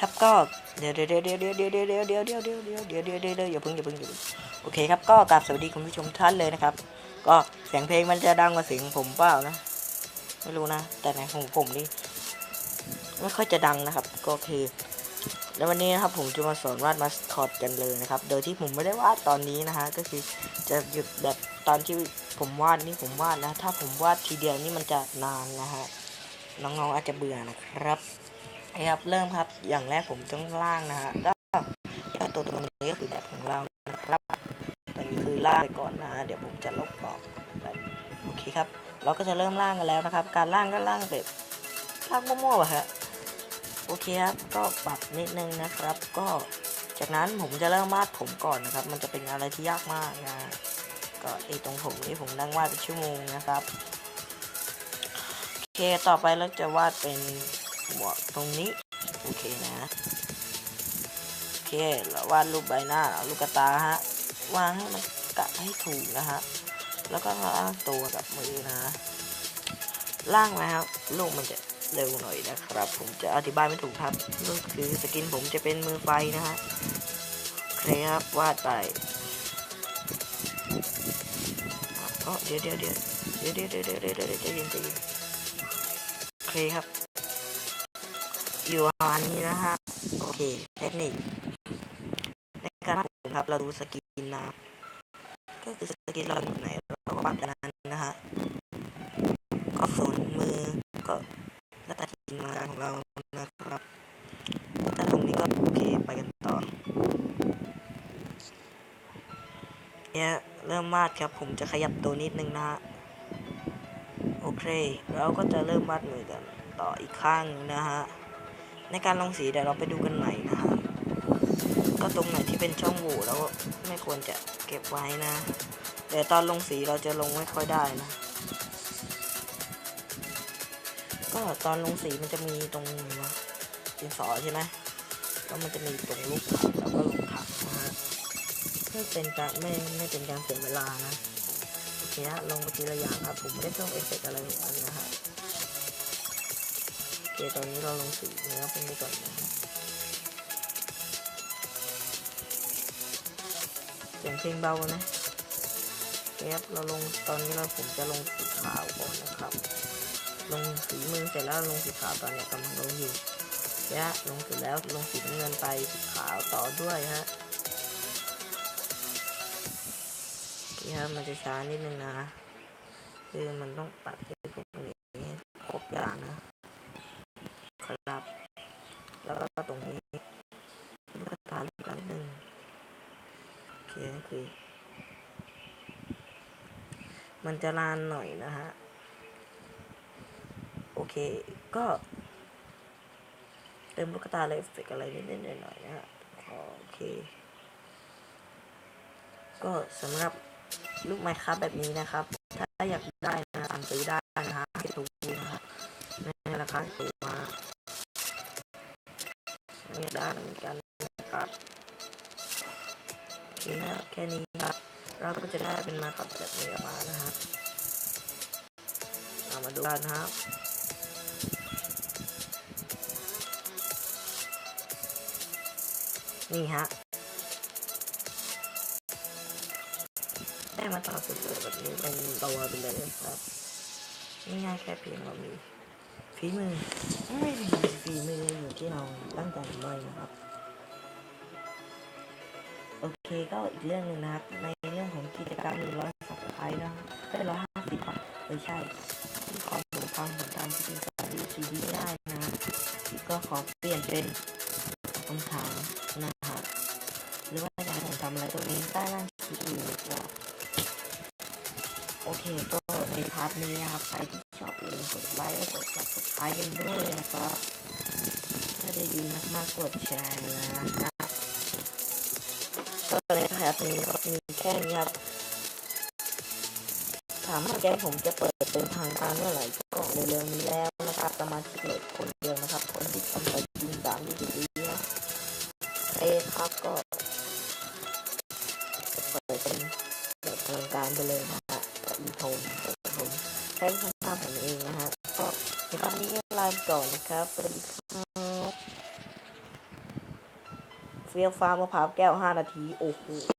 ครับก็เดี๋ยวเดี๋ยวเดี๋ยวเดี๋ยวเดี๋ยวเดี๋ยวเดี๋ยวเดี๋ยวเดี๋ยวเดี๋ยวเดี๋ยวเดี๋ยวเดี๋ยวเดี๋ยวอย่าพิ่งอย่าพิ่งอย่าพิ่งโอเคครับก็กราบสวัสดีคุณผู้ชมท่านเลยนะครับ ก็เสียงเพลงมันจะดังกว่าเสียงผมเปล่านะไม่รู้นะ แต่ในของผมนี่ไม่ค่อยจะดังนะครับ ก็คือ แล้ววันนี้นะครับผมจะมาสอนวาดมาสคอตกันเลยนะครับ โดยที่ผมไม่ได้วาดตอนนี้นะฮะก็คือจะหยุดแบบตอนที่ผมวาดนี่ผมวาดนะ ถ้าผมวาดทีเดียวนี่มันจะนานนะฮะน้องๆอาจจะเบื่อนะครับ ครับเริ่มครับอย่างแรกผมต้องล่างนะฮะก็ตัวตรงนี้ก็คือแบบของเรานะครับตอนนี้คือล่างไปก่อนนะฮะเดี๋ยวผมจะลบออกโอเคครับ เราก็จะเริ่มล่างกันแล้วนะครับ การล่างก็ล่างแบบล่างมั่วๆอะฮะโอเคครับก็ปรับนิดนึงนะครับ ก็จากนั้นผมจะเริ่มวาดผมก่อนนะครับ มันจะเป็นอะไรที่ยากมากนะก็ไอตรงผมนี่ผมนั่งวาดเป็นชั่วโมงนะครับโอเคต่อไปเราจะวาดเป็น บวกตรงนี้ โอเคนะ โอเคแล้ววาดรูปใบหน้าเอาลูกตาฮะ วางให้มันกะให้ถูกนะฮะ แล้วก็ล่างตัวกับมือนะ ล่างนะครับลูกมันจะเร็วหน่อยนะครับ ผมจะอธิบายไม่ถูกครับลูกคือสกินผมจะเป็นมือไฟนะฮะครับวาดไปอ๋อเดี๋ยวเดี๋ยวเดี๋ยวเดี๋ยวเดี๋ยวเดี๋ยวเดี๋ยวเดี๋ยวเดี๋ยวใจเย็นใจเย็นโอเคครับ อยู่ประมาณนี้นะฮะโอเคเทคนิคในการวาดผครับเราดูสกินนะก็คือสกินเราอยู่ไหนเราก็วาดอันนั้นนะฮะก็ส่วนมือก็แล้วแต่จินตนาของเรานะครับถ้าตรงนี้ก็โอเคไปกันต่อเนี่ยเริ่มวาดครับผมจะขยับตัวนิดนึงนะฮะโอเค เราก็จะเริ่มวาดมือกันต่ออีกข้างนึงนะฮะ ในการลงสีเดี๋ยวเราไปดูกันใหม่นะฮะก็ตรงไหนที่เป็นช่องโหว่แล้วไม่ควรจะเก็บไว้นะเดี๋ยวตอนลงสีเราจะลงไม่ค่อยได้นะ ก็ตอนลงสีมันจะมีตรงวะดินสอใช่ไหมแล้วมันจะมีตรงลูกขัดแล้วก็ลงขัดนะฮะเพื่เป็นการไม่ไม่เป็นการเสียเวลานะโอเคฮะลงไปทีละอย่างครับผมไม่ได้เพิ่มเอฟเฟกอะไรของมันนะฮะ คตอนนี้เราลงสีเนื้อเป็นไปก่อนนะเสียงเพลงเบานะโอเครับเราลงตอนนี้เราผมจะลงสีขาวก่อนนะครับ ลงสีมือเสร็จแล้วลงสีขาวตอนนี้กำลังลงอยู่เนี่ยลงเสร็จแล้วลงสีเงินไปสีขาวต่อด้วยฮะโอเคครับมันจะช้านิดนึงนะคือมันต้องตัดให้พวกนี้ให้ครบอย่างนะ โอเคคือ มันจะลานหน่อยนะฮะ โอเค ก็ เติมลูกตาเอฟเฟกอะไรนิดๆหน่อยๆนะฮะ โอเค ก็สำหรับลูกไมค์ครับแบบนี้นะครับ ถ้าอยากได้นะสั่งซื้อได้นะฮะที่ตูนะครับในราคาถูกมากไม่ได้เหมือนกันนะครับ โอเคนะแค่นี้ครับ เราก็จะได้เป็นมาขับแบบนี้ออกมานะครับเอามาดูกันนะครับนี่ฮะได้มาต่อสุดๆแบบนี้เป็นตัวไปเลยครับง่ายแค่เพียงเรามีฝีมือไม่มีฝีมืออยู่ที่เราตั้งใจด้วยนะครับ เคก็อีกเรื่องหนึงนะครับ ในเรื่องของกิจกรรมหนึ่งร้อยสับสไครต์นะได้ร้อยห้าสิบไม่ใช่ที่ขอผมฟังผมตามที่เป็นสายยูซีดีได้นะ ก็ขอเปลี่ยนเป็นคำถามนะครับหรือว่าอยากให้ผมทำอะไรตรงนี้ใต้ล่างคลิปอื่นนะครับโอเคก็ในพาร์ทนี้นะครับใครที่ชอบอย่าลืมกดไลค์กด subscribe กันด้วยนะครับถ้าได้ดีมากๆกดแชร์นะ ครับก็ในพาร์ทนี้ก็มีแค่นี้ครับถามว่าแกงผมจะเปิดเป็นทางการเมื่อไหร่ก็ในเรื่องนี้แล้วนะครับสมาชิกเหลือคนเดียวนะครับ คนที่ทำไปจริงตามที่ดีนะเอครับก็จะเปิดเป็นแบบทางการไปเลยนะฮะอีโทนผมใช้คำตามผมเองนะฮะก็ในตอนนี้ลาไปก่อนนะครับสวัสดีครับ เฟี้ยวฟ้ามะพร้าวแก้วห้านาที โอ้โห